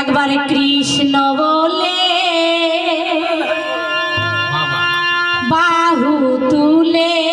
একবারে কৃষ্ণ বলে বাহু তুলে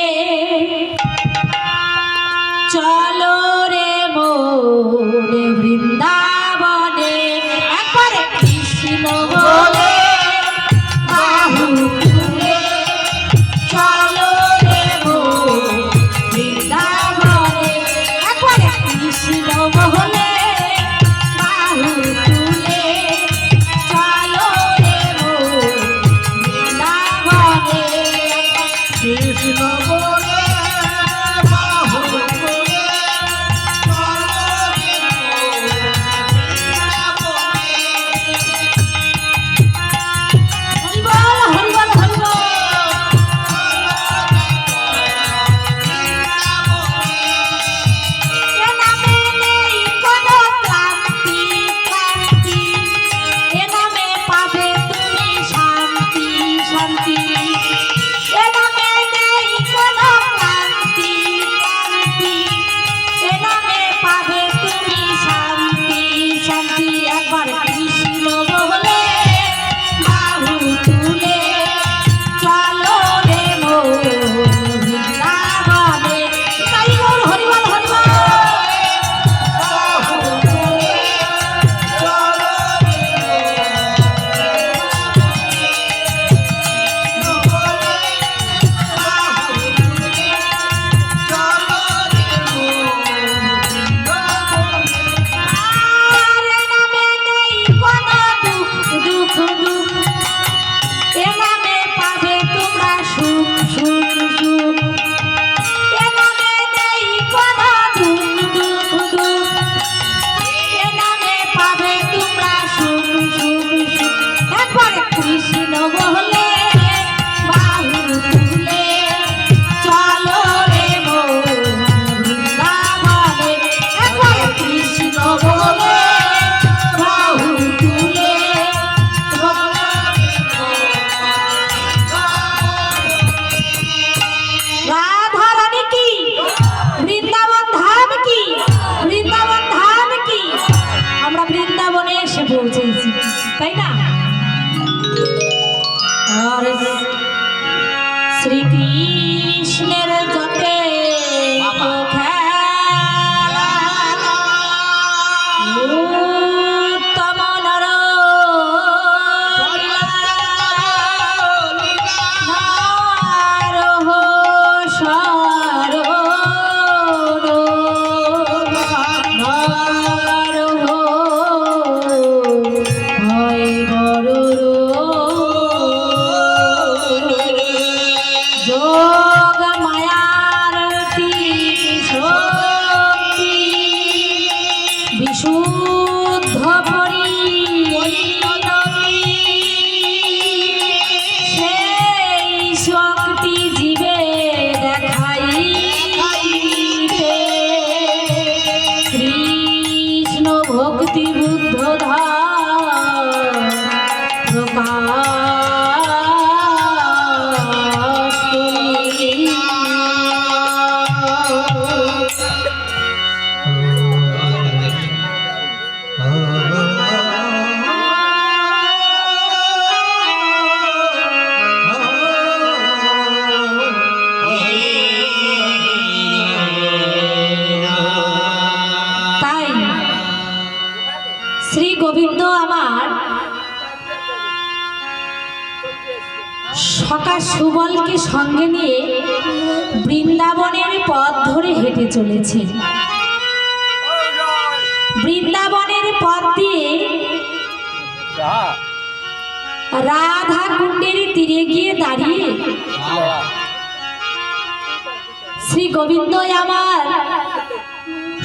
শ্রী গোবিন্দ আমার।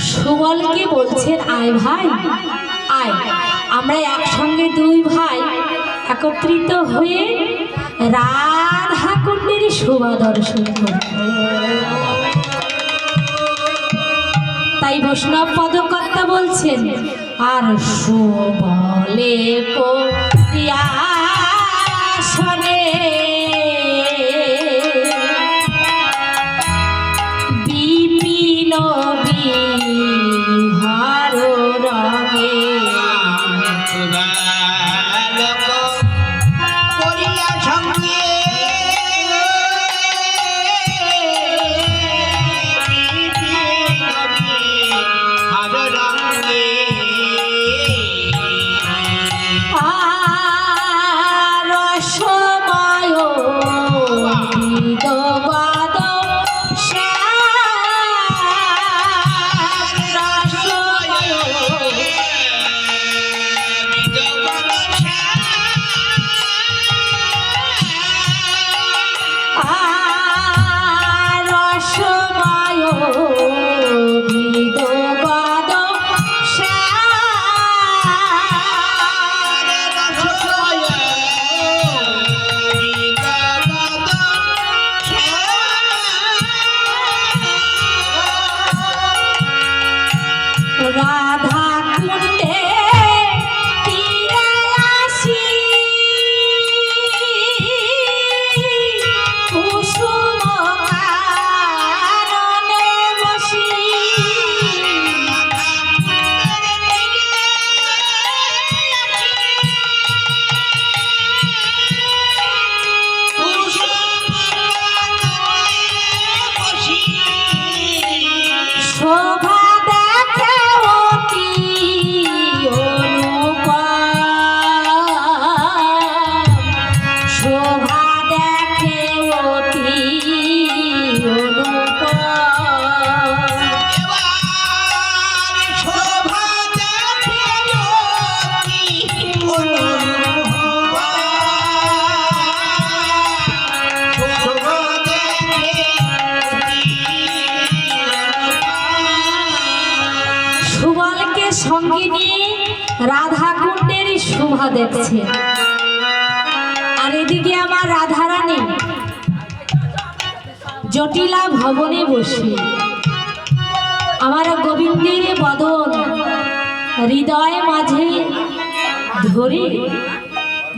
সুবলকে বলছেন, আয় ভাই, আয়। আমরা একসঙ্গে দুই ভাই একত্রিত হয়ে রাধা কুণ্ডের শোভা দর্শন করব তাই বৈষ্ণব পদকর্তা বলছেন, আর সুবলে কোয়া শোনে দেখছে। আর এদিকে আমার রাধারানী জটিলা ভবনে বসে। আমার গোবিন্দের বদন হৃদয় মাঝে ধরে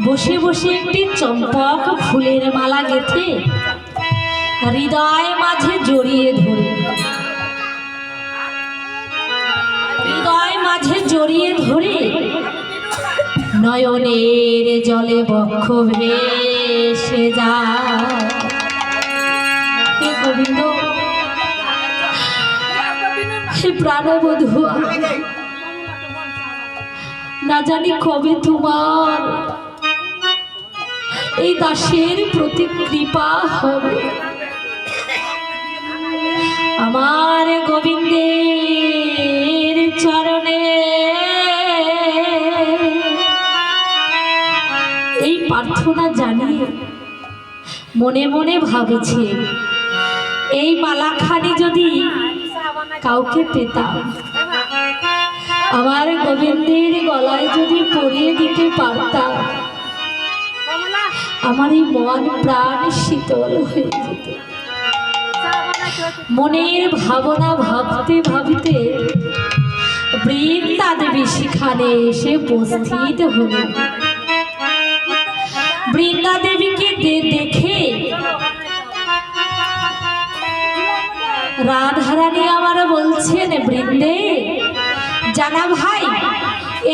বসে বসে একটি চম্পক ফুলের মালা গেথে হৃদয় মাঝে জড়িয়ে ধরে। হৃদয় মাঝে জড়িয়ে ধরে নয়নের জলে বক্ষ ভেসে যায়। গোবিন্দ, হে প্রাণবধূ, না জানি কবে তোমার এই দাসের প্রতি কৃপা হবে। আমার গোবিন্দের চরণে প্রার্থনা জানিয়ে মনে মনে ভাবছে, এই মালাখানি যদি কাউকে পেতাম, আমার গোবিন্দের গলায় যদি পরিয়ে দিতে পারতাম, আমার এই মন প্রাণ শীতল হয়ে যেত। মনের ভাবনা ভাবতে ভাবতে বৃন্দা দেবী সেখানে এসে উপস্থিত হলেন। বৃন্দা দেবীকে দেখে। রাধারানী আমার বলছেন, বৃন্দে, জানা ভাই,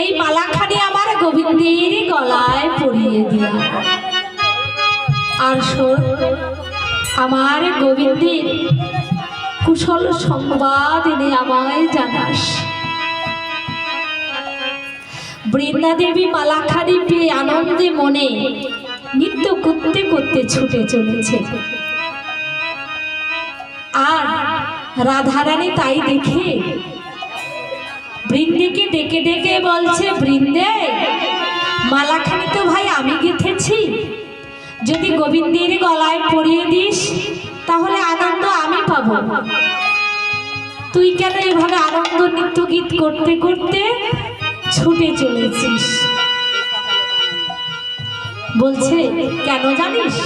এই মালাখানি আমার গোবিন্দের গলায় পরিয়ে দিয়া আর শোন, আমার গোবিন্দের কুশল সংবাদ এনে আমায় জানাস। বৃন্দা দেবী মালাখানি পেয়ে আনন্দে মনে নৃত্য করতে করতে ছুটে চলেছে। আর রাধারানী তাই দেখে বৃন্দেকে ডেকে ডেকে বলছে, বৃন্দে মালাখানি তো ভাই আমি গেথেছি। যদি গোবিন্দের গলায় পরিয়ে দিস, তাহলে আনন্দ আমি পাবো। তুই কেন এভাবে আনন্দ নৃত্য গীত করতে করতে ছুটে চলেছিস? বলছে, কেন জানিস?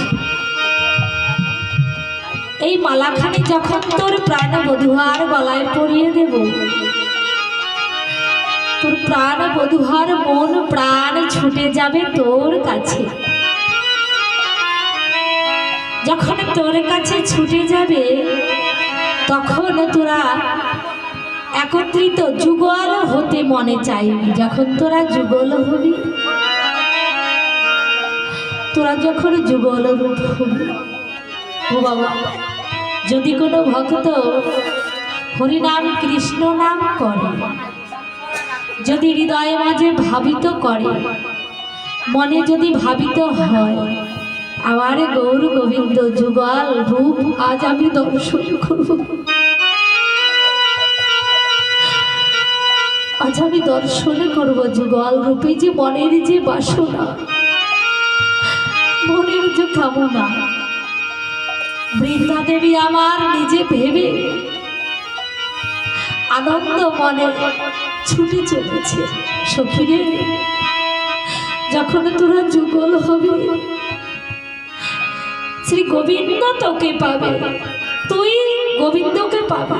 এই মালাখানি যখন তোর প্রাণ বধুহার গলায় পরিয়ে দেব, তোর প্রাণ বধুহার মন প্রাণ ছুটে যাবে তোর কাছে। যখন তোর কাছে ছুটে যাবে, তখন তোরা একত্রিত যুগল হতে মনে চাইবি। যখন তোরা যুগল হবি তোরা যখন যুগল বাবা, যদি কোনো ভক্ত হরিনাম কৃষ্ণ নাম করে, যদি হৃদয়ে মাঝে ভাবিত করে, মনে যদি ভাবিত হয়, আমার গৌর গোবিন্দ যুগল রূপ আজ আমি দর্শন করব। আজ আমি দর্শন করব যুগল রূপে যে মনের যে বাসনা। কামনা বৃদ্ধা দেবী আমার নিজে ভেবে আনন্দ মনে ছুটে চলেছে। সখীরে, যখন তোরা যুগল হবে, শ্রী গোবিন্দ তোকে পাবে। তুই গোবিন্দকে পাবে।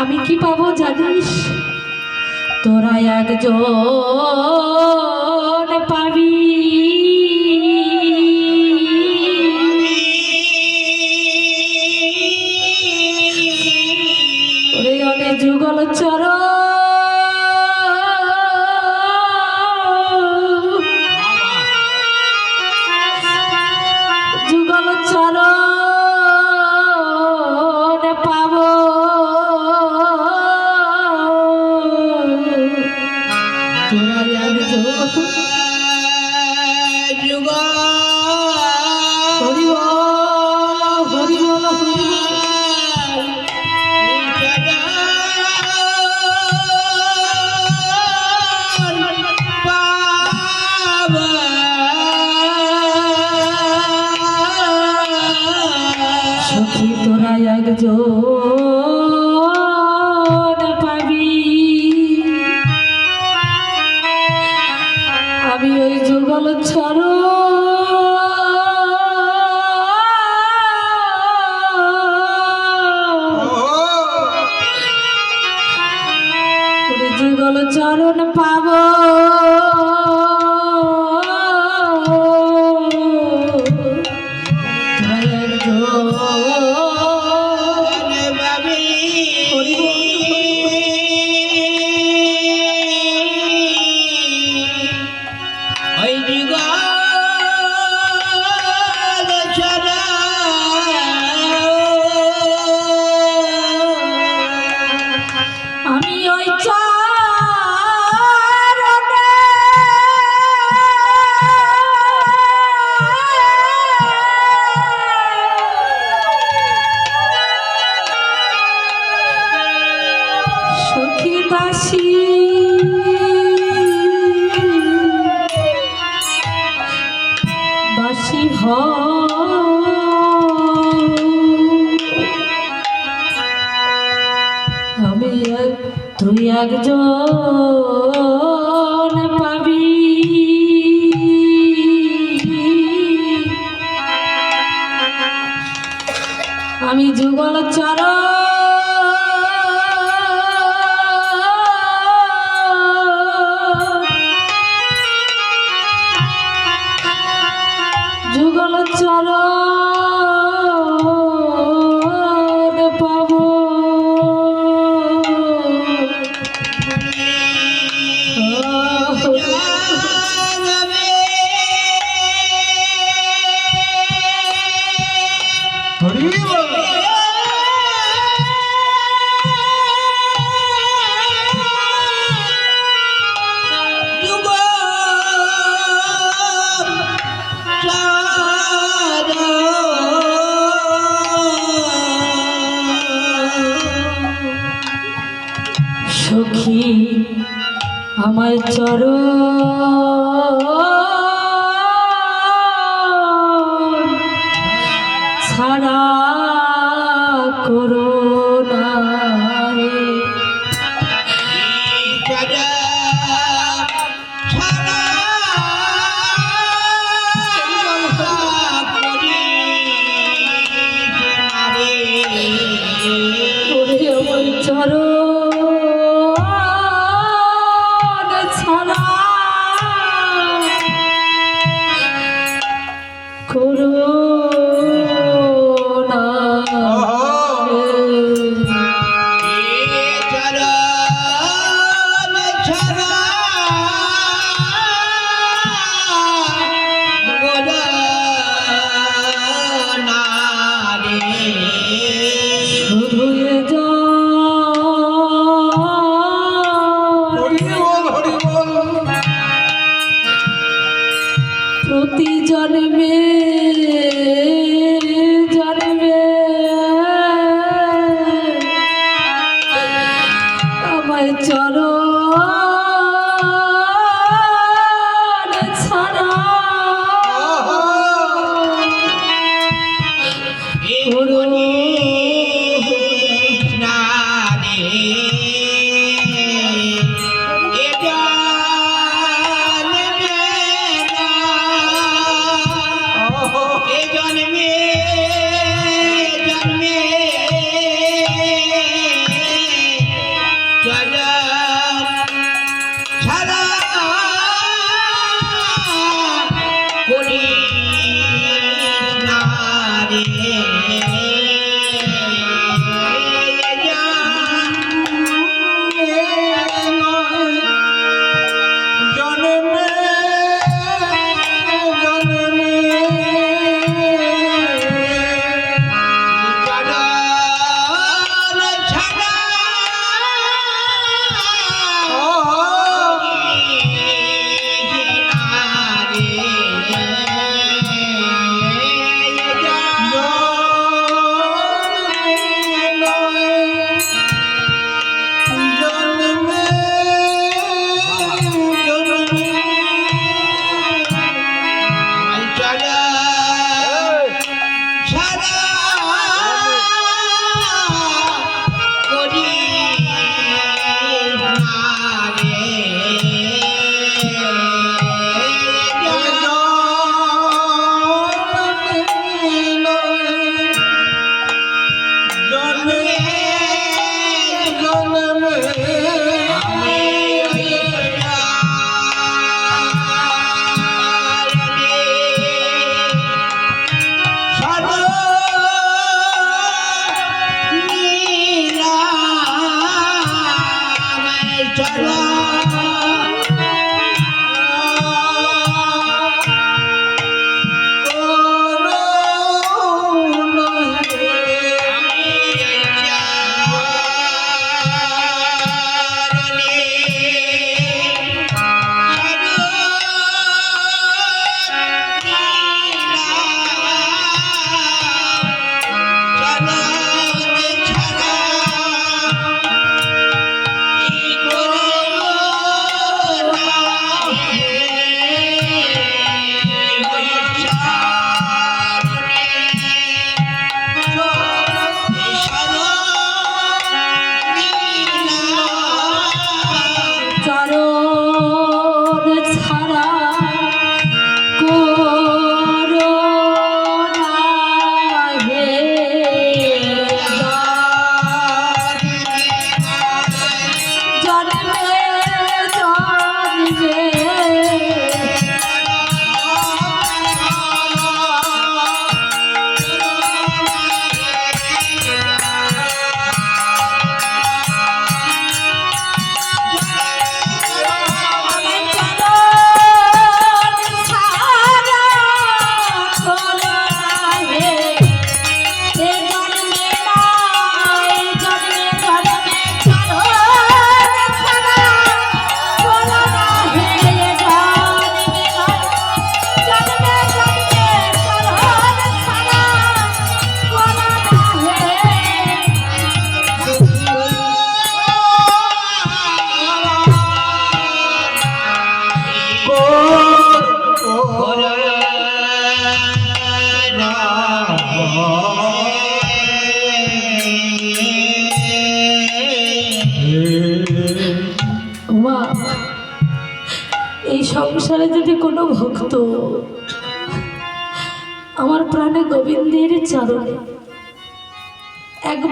আমি কি পাবো জানিস? তোরা একজন পাবি। তুই একজন পাবি। আমি যুগল চর আমার চর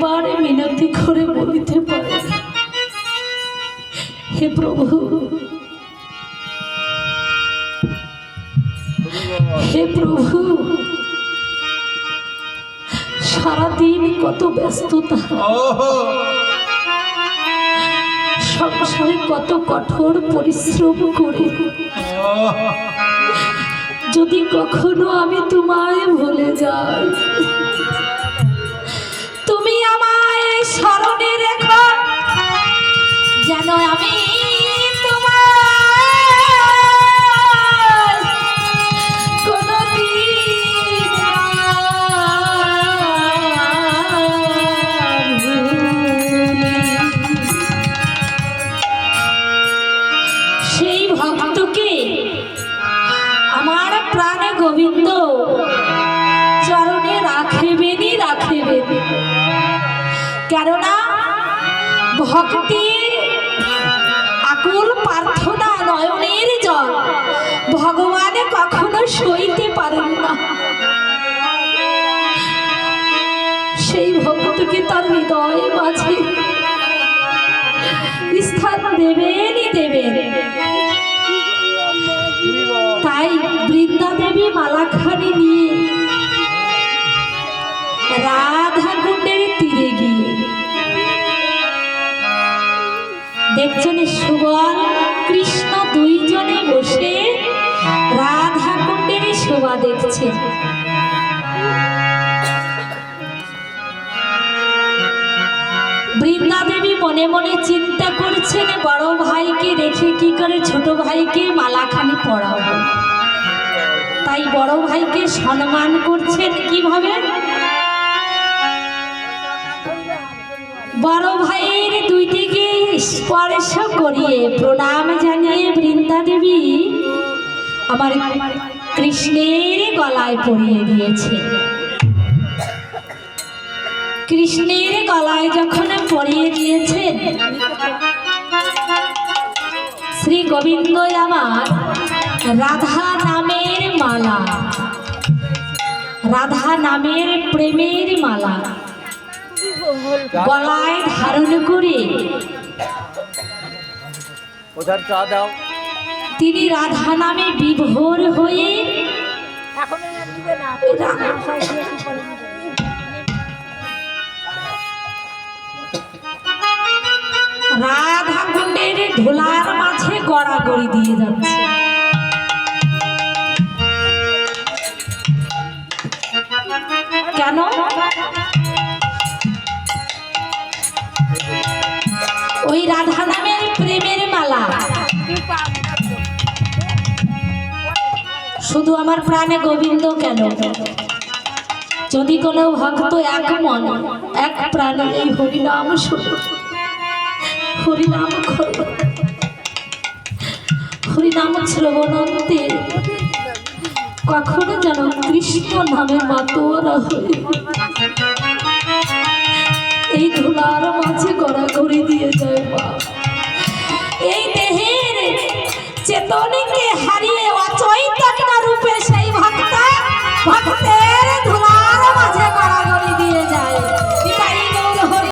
একবার মিনতি করে বলিতে পারে। হে প্রভু। হে প্রভু। সারাদিন কত ব্যস্ততা। সংসারে কত কঠোর পরিশ্রম করে। যদি কখনো আমি তোমায় ভুলে যাই। স্মরণে রেখো। যেন আমি ভক্তকে আমার প্রাণে গোবিন্দ ভক্তির আকুল প্রার্থনা নয়নের জল। ভগবান কখনো সইতে পারেন না। সেই ভক্তকে তার হৃদয় মাঝে স্থান দেবেনই দেবেন? তাই বৃন্দা দেবী মালাখানি নিয়ে রাধা কুণ্ডের তীরে গিয়ে দেখছেন সুবল, কৃষ্ণ দুইজনে বসে রাধা কুণ্ডের শোভা দেখছে। বৃন্দা দেবী মনে মনে চিন্তা করছেন, বড় ভাইকে রেখে কি করে ছোট ভাইকে মালাখানি পড়াবো? তাই বড় ভাইকে সম্মান করছেন কীভাবে? বড় ভাইয়ের দুই দিকে স্পর্শ করিয়ে প্রণাম জানিয়ে বৃন্দা দেবী আমার কৃষ্ণের গলায় পরিয়ে দিয়েছে। কৃষ্ণের গলায় যখন পরিয়ে দিয়েছেন শ্রী গোবিন্দ আমার রাধা নামের মালা, রাধা নামের প্রেমের মালা। গলায় ধারণ করে ওধার চা দাও। তিনি রাধা নামে বিভোর হয়ে রাধা কুণ্ডের ধুলার মাঝে গড়াগড়ি দিয়ে যাচ্ছে। কেন? ওই রাধা নামের প্রেমের মালা। শুধু আমার প্রাণে গোবিন্দ কেন? যদি কোনো ভক্ত এক মন, এক প্রাণে এই হরিনাম হরিনাম হরিনাম শ্রবণন্তে কখনো যেন কৃষ্ণ নামে মাতোয়ারা হয়ে এই ধুলার মাঝে গড়াগড়ি দিয়ে যায় এই দেহের চেতনে